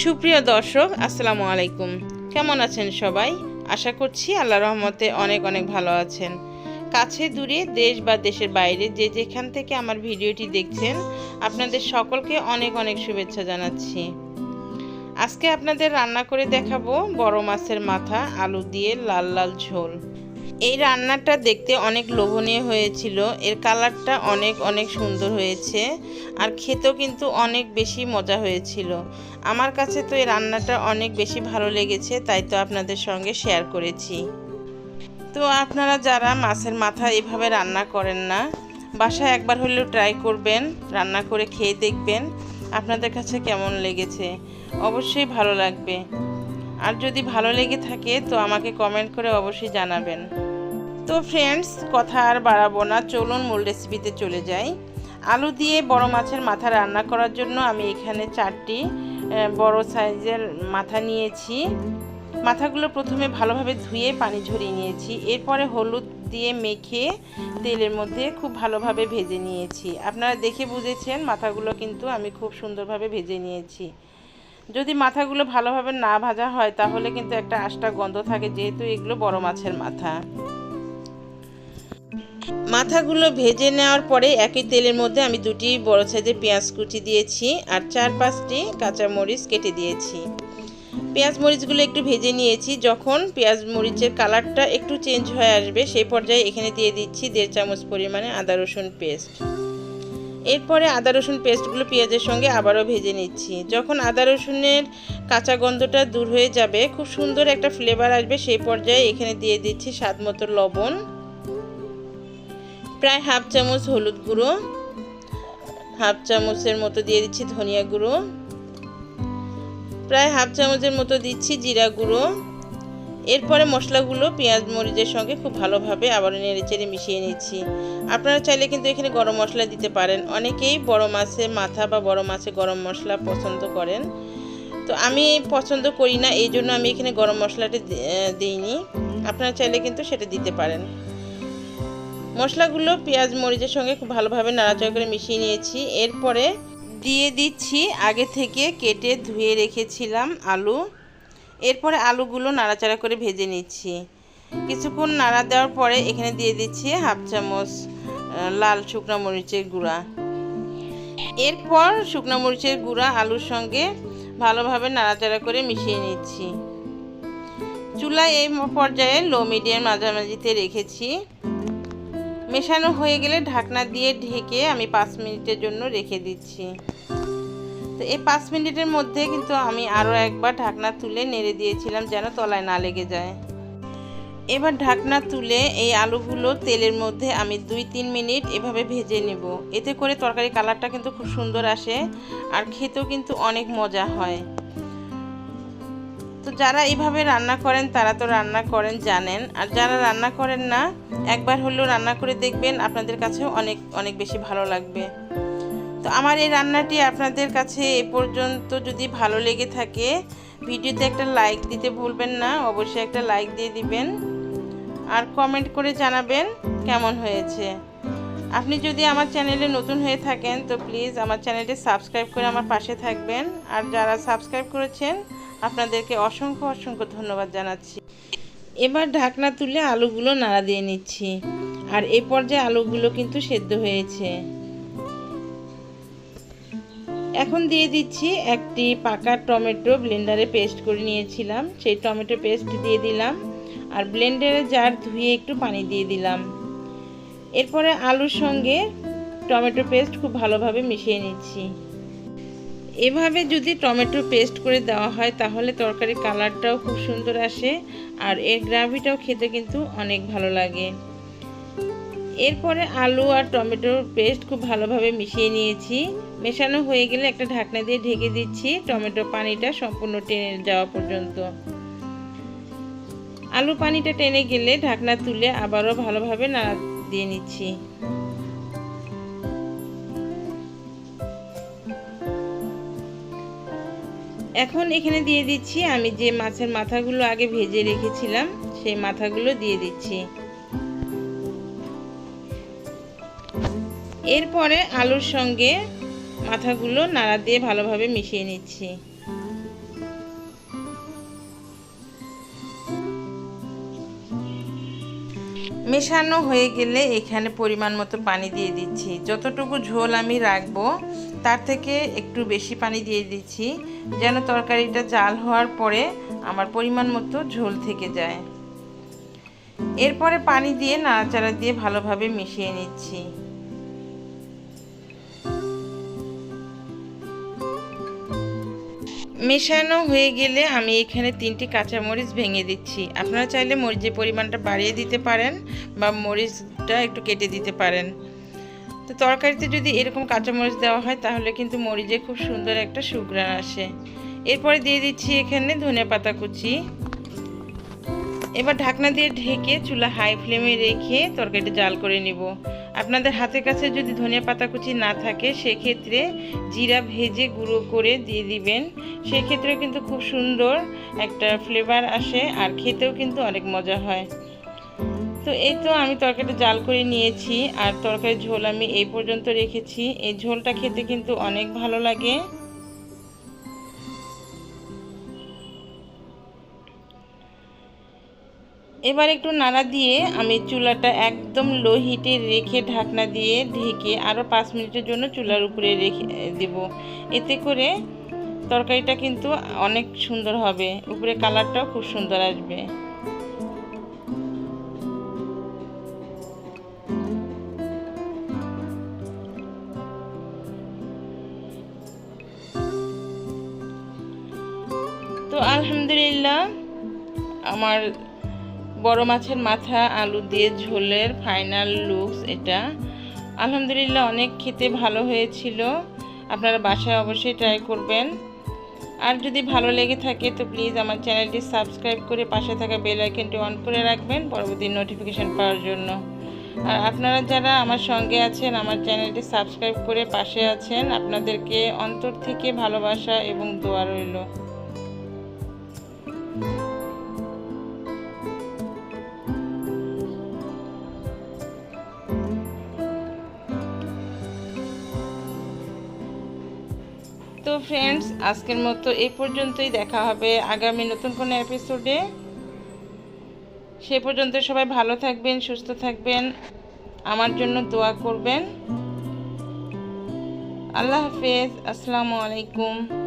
সুপ্রিয় দর্শক, আসসালামু আলাইকুম। কেমন আছেন সবাই? আশা করছি আল্লাহ রহমতে অনেক অনেক ভালো আছেন। কাছে দূরে দেশ বা দেশের বাইরে যে যেখান থেকে আমার ভিডিওটি দেখছেন, আপনাদের সকলকে অনেক অনেক শুভেচ্ছা জানাচ্ছি। আজকে আপনাদের রান্না করে দেখাবো বড় মাছের মাথা, আলু দিয়ে লাল লাল ঝোল। এই রান্নাটা দেখতে অনেক লোভনীয় হয়েছিল। এর কালারটা অনেক অনেক সুন্দর হয়েছে আর খেতেও কিন্তু অনেক বেশি মজা হয়েছিল। আমার কাছে তো এই রান্নাটা অনেক বেশি ভালো লেগেছে, তাই তো আপনাদের সঙ্গে শেয়ার করেছি। তো আপনারা যারা মাছের মাথা এভাবে রান্না করেন না, বাসায় একবার হলেও ট্রাই করবেন, রান্না করে খেয়ে দেখবেন, আপনাদের কাছে কেমন লেগেছে? অবশ্যই ভালো লাগবে। আর যদি ভালো লেগে থাকে, তো আমাকে কমেন্ট করে অবশ্যই জানাবেন। তো ফ্রেন্ডস কথা আর বাড়াবো না, চলুন মূল রেসিপিতে চলে যাই। আলু দিয়ে বড় মাছের মাথা রান্না করার জন্য আমি এখানে চারটি বড় সাইজের মাথা নিয়েছি। মাথাগুলো প্রথমে ভালোভাবে ধুয়ে পানি ঝরিয়ে নিয়েছি। এরপরে হলুদ দিয়ে মেখে তেলের মধ্যে খুব ভালোভাবে ভেজে নিয়েছি। আপনারা দেখে বুঝেছেন, মাথাগুলো কিন্তু আমি খুব সুন্দরভাবে ভেজে নিয়েছি। যদি মাথাগুলো ভালোভাবে না ভাজা হয়, তাহলে কিন্তু একটা আষ্টা গন্ধ থাকে, যেহেতু এগুলো বড় মাছের মাথা। মাথাগুলো ভেজে নেওয়ার পরে একই তেলের মধ্যে আমি দুটি বড় সাইজের পেঁয়াজ কুচি দিয়েছি আর চার পাঁচটি কাঁচা মরিচ কেটে দিয়েছি। পেঁয়াজ মরিচগুলো একটু ভেজে নিয়েছি, যখন পেঁয়াজ মরিচের কালারটা একটু চেঞ্জ হয়ে আসবে, সেই পর্যায়ে এখানে দিয়ে দিচ্ছি দেড় চামচ পরিমাণে আদা রসুন পেস্ট। এরপরে আদা, রসুন পেস্টগুলো পেঁয়াজের সঙ্গে আবারও ভেজে নিচ্ছি। যখন আদা, রসুনের কাঁচা গন্ধটা দূর হয়ে যাবে, খুব সুন্দর একটা ফ্লেভার আসবে, সেই পর্যায়ে এখানে দিয়ে দিচ্ছি স্বাদ মতো লবণ, প্রায় হাফ চামচ হলুদ গুঁড়ো, হাফ চামচের মতো দিয়ে দিচ্ছি ধনিয়া গুঁড়ো, প্রায় হাফ চামচের মতো দিচ্ছি জিরা গুঁড়ো এরপরে মশলাগুলো পেঁয়াজ মরিচের সঙ্গে খুব ভালোভাবে আবার নেড়ে চেড়ে মিশিয়ে নিচ্ছি। আপনারা চাইলে কিন্তু এখানে গরম মশলা দিতে পারেন। অনেকেই বড় মাছে মাথা বা বড় মাছে গরম মশলা পছন্দ করেন। তো আমি পছন্দ করি না, এই জন্য আমি এখানে গরম মশলাটা দিইনি। আপনারা চাইলে কিন্তু সেটা দিতে পারেন। মশলাগুলো পেঁয়াজ মরিচের সঙ্গে খুব ভালোভাবে নাড়াচাড়া করে মিশিয়ে নিয়েছি। এরপরে দিয়ে দিচ্ছি আগে থেকে কেটে ধুয়ে রেখেছিলাম আলু। এরপরে আলুগুলো নাড়াচাড়া করে ভেজে নিচ্ছি। কিছুক্ষণ নাড়া দেওয়ার পরে এখানে দিয়ে দিচ্ছি হাফ চামচ লাল শুকনো মরিচের গুঁড়া। এরপর শুকনো মরিচের গুঁড়া আলুর সঙ্গে ভালোভাবে নাড়াচাড়া করে মিশিয়ে নিচ্ছি। চুলায় এই পর্যায়ে লো মিডিয়াম মাঝামাঝিতে রেখেছি। মেশানো হয়ে গেলে ঢাকনা দিয়ে ঢেকে আমি পাঁচ মিনিটের জন্য রেখে দিচ্ছি। তো এই পাঁচ মিনিটের মধ্যে কিন্তু আমি আরও একবার ঢাকনা তুলে নেড়ে দিয়েছিলাম যেন তলায় না লেগে যায়। এবার ঢাকনা তুলে এই আলুগুলো তেলের মধ্যে আমি দুই তিন মিনিট এভাবে ভেজে নেব। এতে করে তরকারি কালারটা কিন্তু খুব সুন্দর আসে আর খেতেও কিন্তু অনেক মজা হয়। তো যারা এইভাবে রান্না করেন, তারা তো রান্না করেন জানেন। আর যারা রান্না করেন না, একবার হলেও রান্না করে দেখবেন আপনাদের কাছেও অনেক অনেক বেশি ভালো লাগবে। তো আমার এই রান্নাটি আপনাদের কাছে এ পর্যন্ত যদি ভালো লেগে থাকে, ভিডিওতে একটা লাইক দিতে ভুলবেন না, অবশ্যই একটা লাইক দিয়ে দিবেন। আর কমেন্ট করে জানাবেন কেমন হয়েছে। আপনি যদি আমার চ্যানেলে নতুন হয়ে থাকেন, তো প্লিজ আমার চ্যানেলটি সাবস্ক্রাইব করে আমার পাশে থাকবেন। আর যারা সাবস্ক্রাইব করেছেন, আপনাদেরকে অসংখ্য অসংখ্য ধন্যবাদ জানাচ্ছি। এবার ঢাকনা তুলে আলুগুলো নাড়া দিয়ে নিচ্ছি। আর এই পর্যায়ে আলুগুলো কিন্তু সেদ্ধ হয়েছে। এখন দিয়ে দিচ্ছি একটি পাকা টমেটো ব্লেন্ডারে পেস্ট করে নিয়েছিলাম। সেই টমেটো পেস্ট দিয়ে দিলাম আর ব্লেন্ডারে জার ধুয়ে একটু পানি দিয়ে দিলাম। এরপরে আলুর সঙ্গে টমেটো পেস্ট খুব ভালোভাবে মিশিয়ে নিচ্ছি। এভাবে যদি টমেটো পেস্ট করে দেওয়া হয়, তাহলে তরকারির কালারটাও খুব সুন্দর আসে আর এর গ্রাভিটাও খেতে কিন্তু অনেক ভালো লাগে। এরপরে আলু আর টমেটোর পেস্ট খুব ভালোভাবে মিশিয়ে নিয়েছি। মেশানো হয়ে গেলে একটা ঢাকনা দিয়ে ঢেকে দিচ্ছি। টমেটো পানিটা সম্পূর্ণ টেনে যাওয়া পর্যন্ত। আলু পানিটা টেনে গেলে ঢাকনা তুলে আবারও ভালোভাবে নাড়া দিয়ে নিচ্ছি। এখন এখানে দিয়ে দিচ্ছি, আমি যে মাছের মাথাগুলো আগে ভেজে রেখেছিলাম, সেই মাথাগুলো দিয়ে দিচ্ছি। এরপরে আলুর সঙ্গে মাথাগুলো নাড়া দিয়ে ভালোভাবে মিশিয়ে নিচ্ছি। মেশানো হয়ে গেলে এখানে পরিমাণ মতো পানি দিয়ে দিচ্ছি। যতটুকু ঝোল আমি রাখব, তার থেকে একটু বেশি পানি দিয়ে দিচ্ছি, যেন তরকারিটা জাল হওয়ার পরে আমার পরিমাণ মতো ঝোল থেকে যায়। এরপরে পানি দিয়ে নাড়াচাড়া দিয়ে ভালোভাবে মিশিয়ে নিচ্ছি। মেশানো হয়ে গেলে আমি এখানে তিনটি কাঁচামরিচ ভেঙে দিচ্ছি। আপনারা চাইলে মরিচের পরিমাণটা বাড়িয়ে দিতে পারেন বা মরিচটা একটু কেটে দিতে পারেন। তো তরকারিতে যদি এরকম কাঁচামরিচ দেওয়া হয়, তাহলে কিন্তু মরিচে খুব সুন্দর একটা সুগ্রান আসে। এরপরে দিয়ে দিচ্ছি এখানে ধনে পাতা কুচি। এবার ঢাকনা দিয়ে ঢেকে চুলা হাই ফ্লেমে রেখে তরকারিটা জাল করে নিব। আপনাদের হাতের কাছে যদি ধনিয়া পাতা কুচি না থাকে, সেক্ষেত্রে জিরা ভেজে গুঁড়ো করে দিয়ে দিবেন। সেক্ষেত্রে কিন্তু খুব সুন্দর একটা ফ্লেভার আসে আর খেতেও কিন্তু অনেক মজা হয়। তো এই তো আমি তরকারিটা জাল করে নিয়েছি আর তরকারির ঝোল আমি এই পর্যন্ত রেখেছি। এই ঝোলটা খেতে কিন্তু অনেক ভালো লাগে। এবার একটু নাড়া দিয়ে আমি চুলাটা একদম লো হিটে রেখে ঢাকনা দিয়ে ঢেকে আরও পাঁচ মিনিটের জন্য চুলার উপরে রেখে দেব। এতে করে তরকারিটা কিন্তু অনেক সুন্দর হবে। উপরে কালারটাও খুব সুন্দর আসবে। তো আলহামদুলিল্লাহ, আমার বড় মাছের মাথা, আলু দিয়ে ঝোলের ফাইনাল লুকস এটা। আলহামদুলিল্লাহ অনেক খেতে ভালো হয়েছিল। আপনারা বাসায় অবশ্যই ট্রাই করবেন। আর যদি ভালো লেগে থাকে তো প্লিজ আমার চ্যানেলটি সাবস্ক্রাইব করে পাশে থাকা বেল আইকনটি অন করে রাখবেন পরবর্তী নোটিফিকেশান পাওয়ার জন্য। আর আপনারা যারা আমার সঙ্গে আছেন, আমার চ্যানেলটি সাবস্ক্রাইব করে পাশে আছেন, আপনাদেরকে অন্তর থেকে ভালোবাসা এবং দোয়া রইল। ফ্রেন্ডস আজকের মতো এই পর্যন্তই দেখা হবে আগামী নতুন কোনো এপিসোডে সে পর্যন্ত সবাই ভালো থাকবেন, সুস্থ থাকবেন। আমার জন্য দোয়া করবেন। আল্লাহ হাফেজ, আসসালামু আলাইকুম।